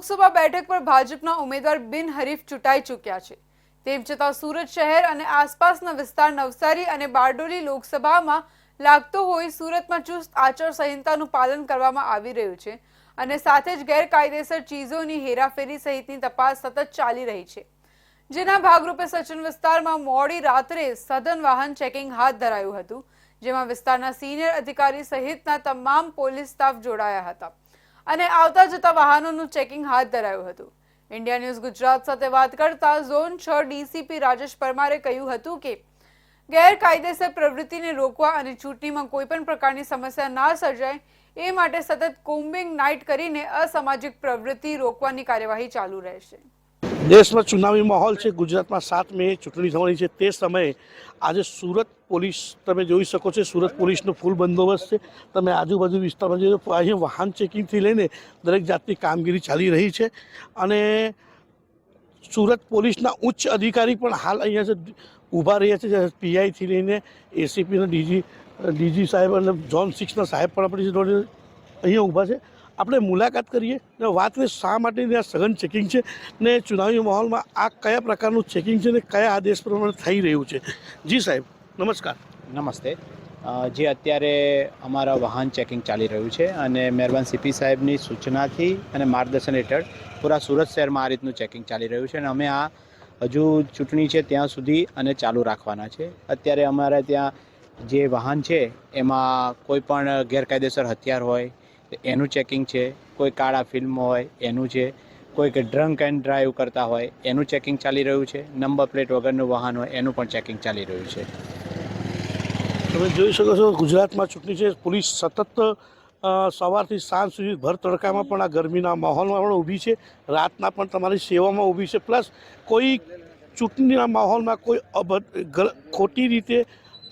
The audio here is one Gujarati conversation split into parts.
લોકસભા બેઠક પર ભાજપના ઉમેદવાર બિનહરીફ ચૂંટાઈ ચૂક્યા છે. તેમ છતાં સુરત શહેર અને આસપાસના વિસ્તાર નવસારી અને બારડોલી લોકસભામાં લાગતો હોય સુરતમાં ચુસ્ત આચારસંહિતાનું પાલન કરવામાં આવી રહ્યું છે અને સાથે જ ગેરકાયદેસર ચીજોની હેરાફેરી સહિતની તપાસ સતત ચાલી રહી છે. જેના ભાગરૂપે સચિન વિસ્તારમાં મોડી રાત્રે સઘન વાહન ચેકિંગ હાથ ધરાયું હતું, જેમાં વિસ્તારના સિનિયર અધિકારી સહિતના તમામ પોલીસ સ્ટાફ જોડાયા હતા. અને આવતા જતા વાહનોનું ચેકિંગ હાથ ધરાયું હતું. ઇન્ડિયા ન્યૂઝ ગુજરાત સાથે વાત કરતા ઝોન છ ડીસીપી રાજેશ પરમારે કહ્યું હતું કે, ગેરકાયદેસર પ્રવૃત્તિને રોકવા અને ચૂંટણીમાં કોઈ પણ પ્રકારની સમસ્યા ના સર્જાય, એ માટે સતત કોમ્બિંગ નાઇટ કરીને અસામાજિક પ્રવૃત્તિ રોકવાની કાર્યવાહી ચાલુ રહેશે. દેશમાં ચુનાવી માહોલ છે. ગુજરાતમાં સાત મે ચૂંટણી થવાની છે. તે સમયે આજે સુરત પોલીસ, તમે જોઈ શકો છો, સુરત પોલીસનો ફૂલ બંદોબસ્ત છે. તમે આજુબાજુ વિસ્તારમાં જોઈએ અહીંયા વાહન ચેકિંગથી લઈને દરેક જાતની કામગીરી ચાલી રહી છે. અને સુરત પોલીસના ઉચ્ચ અધિકારી પણ હાલ અહીંયા છે ઊભા રહ્યા છે પીઆઈથી લઈને એસીપીના ડીજી ડીજી સાહેબ અને ઝોન સિક્સના સાહેબ પણ આપણી અહીંયા ઊભા છે. આપણે મુલાકાત કરીએ ને વાત કરીએ શા માટેની આ સઘન ચેકિંગ છે ને ચુનાવી માહોલમાં આ કયા પ્રકારનું ચેકિંગ છે ને કયા આદેશ પ્રમાણે થઈ રહ્યું છે? જી સાહેબ, નમસ્કાર. નમસ્તે. જે અત્યારે અમારા વાહન ચેકિંગ ચાલી રહ્યું છે અને મહેરબાન સીપી સાહેબની સૂચનાથી અને માર્ગદર્શન હેઠળ પૂરા સુરત શહેરમાં આ રીતનું ચેકિંગ ચાલી રહ્યું છે અને અમે આ હજુ ચૂંટણી છે ત્યાં સુધી અને ચાલુ રાખવાના છે. અત્યારે અમારે ત્યાં જે વાહન છે એમાં કોઈ પણ ગેરકાયદેસર હથિયાર હોય એનું ચેકિંગ છે, કોઈ કાળા ફિલ્મ હોય, એનું છે કોઈક ડ્રંક એન્ડ ડ્રાઈવ કરતા હોય, એનું ચેકિંગ ચાલી રહ્યું છે નંબર પ્લેટ વગરનું વાહન હોય, એનું પણ ચેકિંગ ચાલી રહ્યું છે. તમે જોઈ શકો છો, ગુજરાતમાં ચૂંટણી છે, પોલીસ સતત સવારથી સાંજ સુધી ભર તડકામાં પણ આ ગરમીના માહોલમાં પણ ઊભી છે. રાતના પણ તમારી સેવામાં ઊભી છે. પ્લસ કોઈ ચૂંટણીના માહોલમાં કોઈ અબધ ખોટી રીતે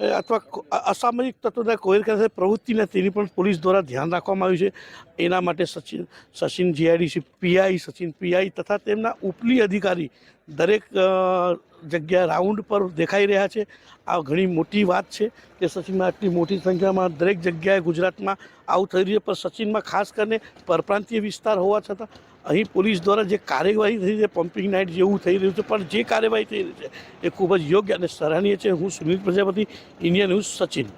અથવા અસામાજિક તત્વોને કોઈ કરે પ્રવૃત્તિ નથી પણ પોલીસ દ્વારા ધ્યાન રાખવામાં આવ્યું છે. એના માટે Sachin Sachin GIDC PI Sachin PI તથા તેમના ઉપલી અધિકારી દરેક જગ્યા રાઉન્ડ પર દેખાઈ રહ્યા છે. આ ઘણી મોટી વાત છે કે સચિનમાં આટલી મોટી સંખ્યામાં દરેક જગ્યાએ ગુજરાતમાં આવું થઈ રહ્યું પણ સચિનમાં ખાસ કરીને પરપ્રાંતીય વિસ્તાર હોવા છતાં અહીં પોલીસ દ્વારા જે કાર્યવાહી થઈ છે પમ્પિંગ નાઇટ જેવું થઈ રહ્યું છે, પણ જે કાર્યવાહી થઈ રહી છે એ ખૂબ જ યોગ્ય અને સરાહનીય છે. હું સુનિલ પ્રજાપતિ ઇન્ડિયા ન્યૂઝ સચિન.